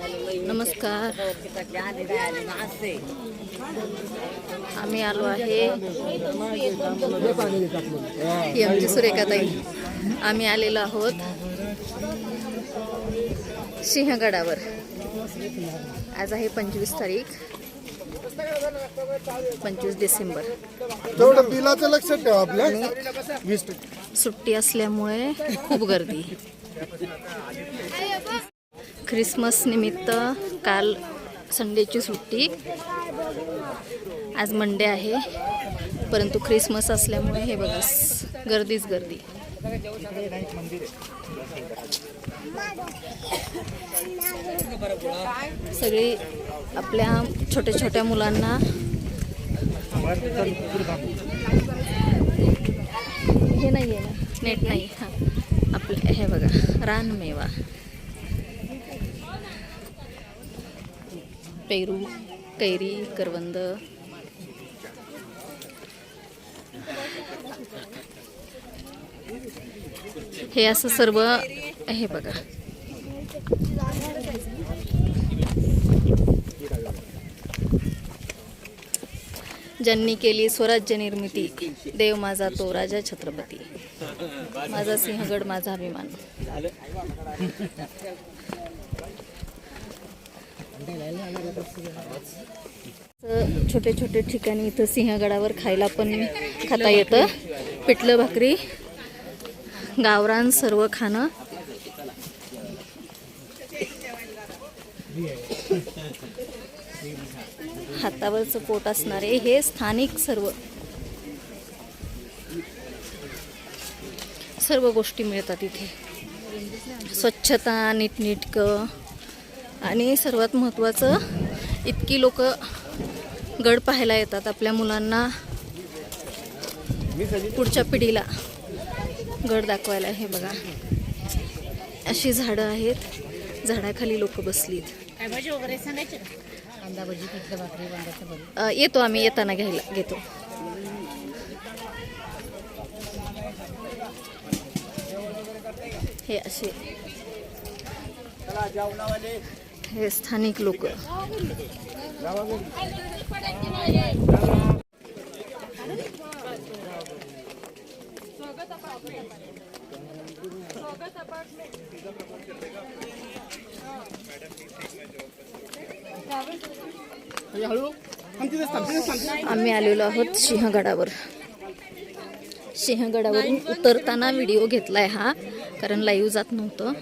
नमस्कार. आम्ही आलो आहे. ही आमची सुरेखाताई आम्ही आलेलो आहोत सिंहगडावर. आज आहे पंचवीस तारीख पंचवीस डिसेंबर. तेवढं बिलाचं लक्षात ठेवा आपल्या. वीस टक्के. सुट्टी असल्यामुळे खूप गर्दी. ख्रिसमस निमित्त काल संडेची सुट्टी. आज मंडे आहे. परंतु ख्रिसमस असल्यामुळे हे बघा गर्दीच गर्दी. सगळी आपल्या छोट्या छोट्या मुलांना हे नाही आहे ना? नेट नाही. हां. आपलं हे बघा रानमेवा. पेरू कैरी करवंद. हे असं सर्व हे बघा. ज्यांनी केली स्वराज्य निर्मिती देव माझा तो राजा छत्रपती. माझा सिंहगड माझा अभिमान. छोटे छोटे ठिकाणी इथं सिंहगडावर खायला पण खाता येतं. पिठलं भाकरी गावरान सर्व खाणं. हातावरचं पोट असणारे हे स्थानिक सर्व. सर्व गोष्टी मिळतात इथे. स्वच्छता नीटनीटकं. आणि सर्वात महत्त्वाचं इतकी लोक गड पाहायला येतात आपल्या मुलांना पुढच्या पिढीला गड दाखवायला. हे बघा. अशी झाडं आहेत. झाडाखाली लोक बसलीत. येतो आम्ही येताना घ्यायला घेतो. हे असे. हे स्थानिक लोक. आम्ही आलेलो आहोत सिंहगडावर. सिंहगडावरून उतरताना व्हिडिओ घेतलाय हा कारण लाईव्ह जात नव्हतं.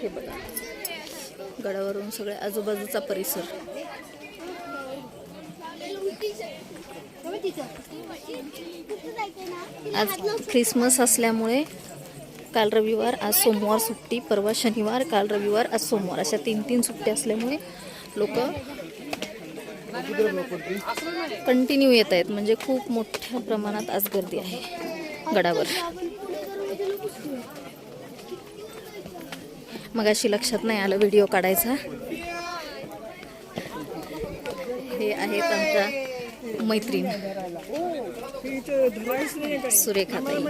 हे बघा. गडावरून सगळ्या आजूबाजूचा परिसर. आज ख्रिसमस असल्यामुळे काल रविवार आज सोमवार सुट्टी परवा शनिवार काल रविवार आज सोमवार. अशा तीन तीन सुट्ट्या असल्यामुळे लोक कंटिन्यू येत आहेत. म्हणजे खूप मोठ्या प्रमाणात आज गर्दी आहे. गडावर. मग अशी लक्षात नाही आलं व्हिडिओ काढायचा. हे आहेत आमच्या मैत्रीण. सुरेखाताई.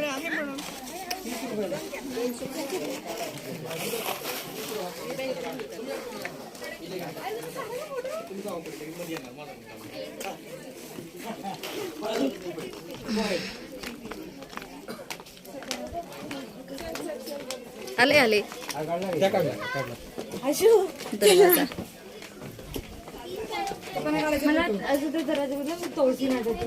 आले आले. दरवाजा मला अजून ते जरा जरा ना तोळशी नाही जाते